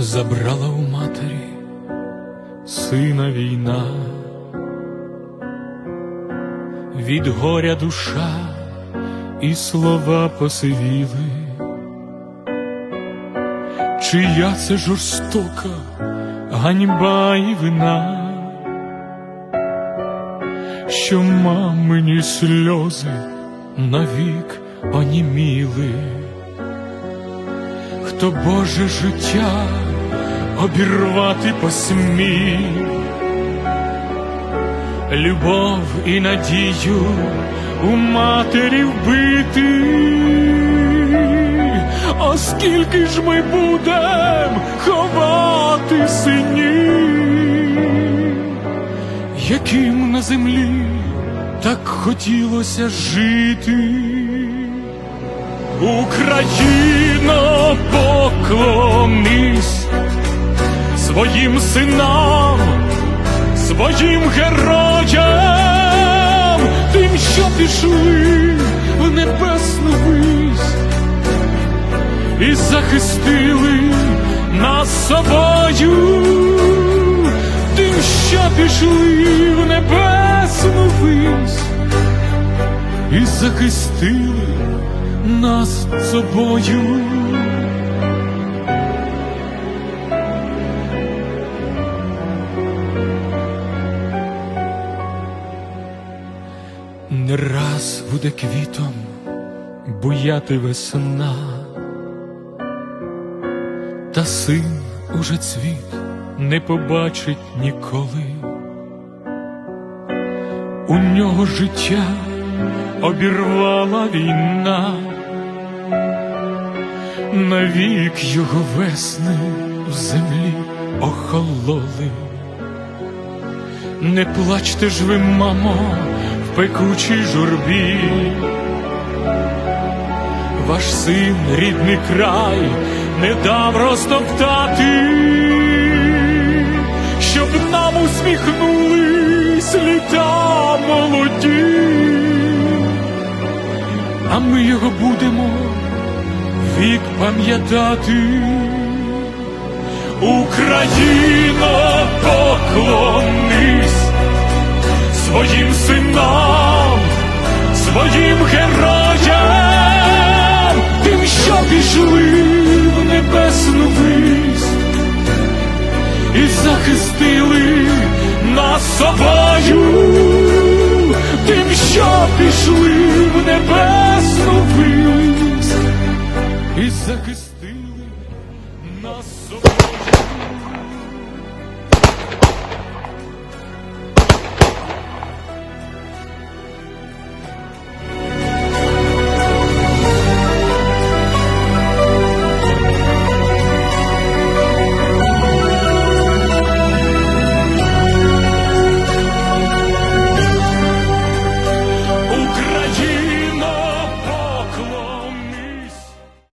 Забрала у матері сина війна, від горя душа і слова посивіли, чия це жорстока ганьба і вина, що мамині сльози навік оніміли. Хто Боже життя обірвати посмів, любов і надію у матері вбити, оскільки ж ми будем ховати синів, яким на землі так хотілося жити. Україно, поклонись своїм синам, своїм героям, тим, що пішли в небесну вись і захистили нас собою, тим, що пішли в небесну вись і захистили нас собою. Не раз буде квітом буяти весна, та син уже цвіт не побачить ніколи. У нього життя обірвала війна, навік його весни в землі охололи. Не плачте ж ви, мамо, пекучій журбі, ваш син, рідний край, не дав розтоптати, щоб нам усміхнулись літа молоді а ми його будемо вік пам'ятати. Україно, поклонись своїм синам, своїм героям, тим, що пішли в небесну вись і захистили нас собою, тим, що пішли в небесну вись і захистили нас собою.